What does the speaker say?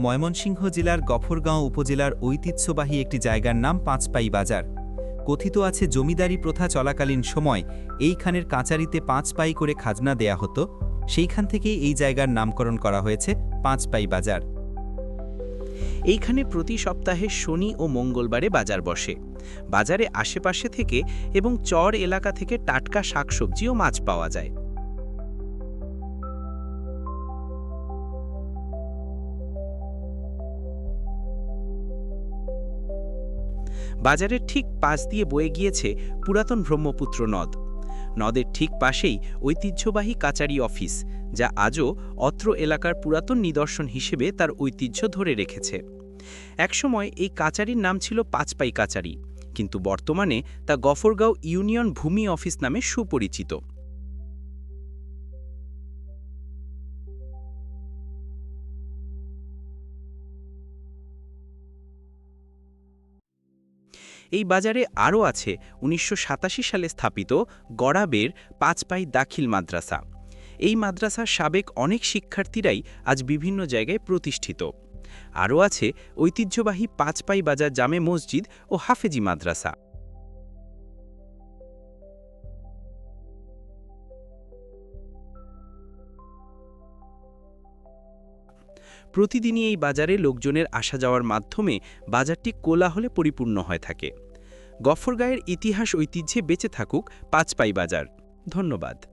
ময়মনসিংহ জেলার গফরগাঁও উপজেলার ঐতিহ্যবাহী একটি জায়গার নাম পাঁচপাই বাজার। কথিত আছে, জমিদারি প্রথা চলাকালীন সময় এইখানের কাঁচারিতে পাঁচ পাই করে খাজনা দেয়া হতো। সেইখান থেকেই এই জায়গার নামকরণ করা হয়েছে পাঁচপাই বাজার। এইখানে প্রতি সপ্তাহে শনি ও মঙ্গলবারে বাজার বসে। বাজারে আশেপাশে থেকে এবং চর এলাকা থেকে টাটকা শাকসবজি ও মাছ পাওয়া যায়। বাজারের ঠিক পাশ দিয়ে বয়ে গিয়েছে পুরাতন ব্রহ্মপুত্র নদ। নদের ঠিক পাশেই ঐতিহ্যবাহী কাচারি অফিস, যা আজও অত্র এলাকার পুরাতন নিদর্শন হিসেবে তার ঐতিহ্য ধরে রেখেছে। একসময় এই কাচারির নাম ছিল পাঁচপাই কাচারি, কিন্তু বর্তমানে তা গফরগাঁও ইউনিয়ন ভূমি অফিস নামে সুপরিচিত। এই বাজারে আরও আছে উনিশশো সাতাশি সালে স্থাপিত গড়াবের পাঁচপাই দাখিল মাদ্রাসা। এই মাদ্রাসার সাবেক অনেক শিক্ষার্থীরাই আজ বিভিন্ন জায়গায় প্রতিষ্ঠিত। আরও আছে ঐতিহ্যবাহী পাঁচপাই বাজার জামে মসজিদ ও হাফেজি মাদ্রাসা। প্রতিদিনই এই বাজারে লোকজনের আসা যাওয়ার মাধ্যমে বাজারটি কোলাহলে পরিপূর্ণ হয়ে থাকে। গফরগাঁয়ের ইতিহাস ঐতিহ্যে বেঁচে থাকুক পাঁচপাই বাজার। ধন্যবাদ।